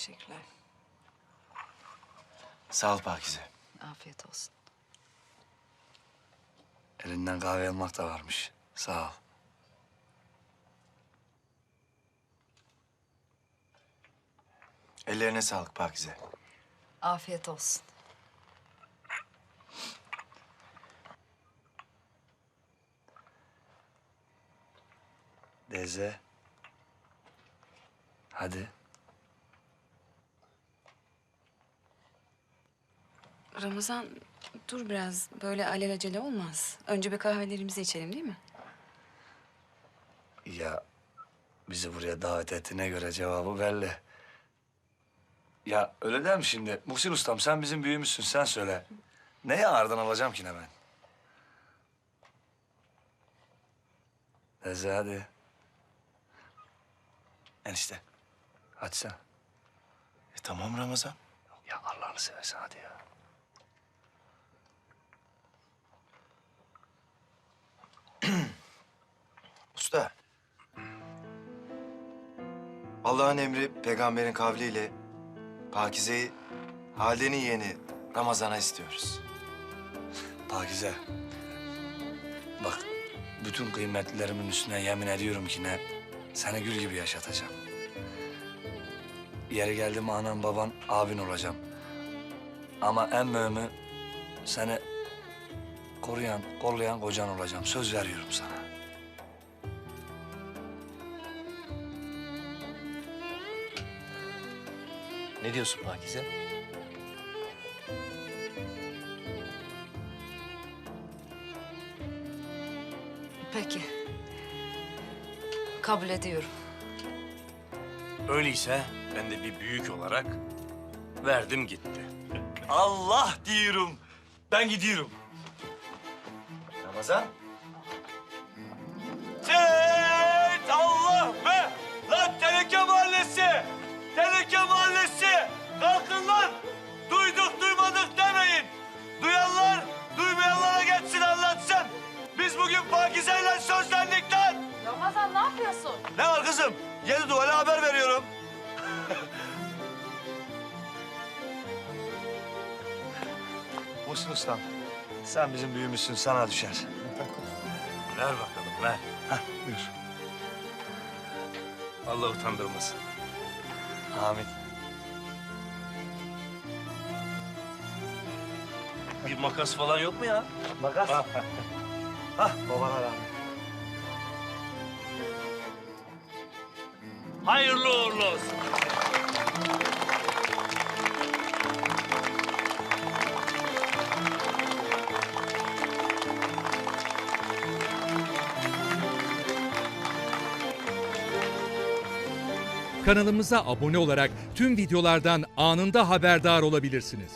Teşekkürler. Sağ ol Pakize. Afiyet olsun. Elinden kahve almak da varmış. Sağ ol. Ellerine sağlık Pakize. Afiyet olsun. Deze. Hadi. Ramazan dur biraz. Böyle alelacele olmaz. Önce bir kahvelerimizi içelim değil mi? Ya bizi buraya davet ettiğine göre cevabı belli. Ya öyle der mi şimdi? Muhsin ustam sen bizim büyüğümüzsün sen söyle. Neye ağırdan alacağım ki ne ben? Deze hadi. Enişte. Hadi sen. E, tamam Ramazan. Ya Allah'ını seversen hadi ya. Allah'ın emri peygamberin kavliyle Pakize'yi Halide'nin yeğeni Ramazan'a istiyoruz. Pakize. Bak bütün kıymetlilerimin üstüne yemin ediyorum ki ne seni gül gibi yaşatacağım. Yeri geldi mi anan baban abin olacağım. Ama en mühimi seni koruyan, kollayan kocan olacağım. Söz veriyorum sana. Ne diyorsun Pakize? Peki. Kabul ediyorum. Öyleyse ben de bir büyük olarak verdim gitti. Allah diyorum. Ben gidiyorum. Ramazan? Bugün Pakize'yle sözlendik lan! Ramazan ne yapıyorsun? Ne var kızım? Yedi duvara haber veriyorum. Muhsin Ustam, sen bizim büyüğümüzsün, sana düşer. Ver bakalım ver. Hah, buyur. Allah utandırmasın. Amin. Bir makas falan yok mu ya? Makas. Ha. Hah, babana rahmet. Hayırlı uğurlu olsun. Kanalımıza abone olarak tüm videolardan anında haberdar olabilirsiniz.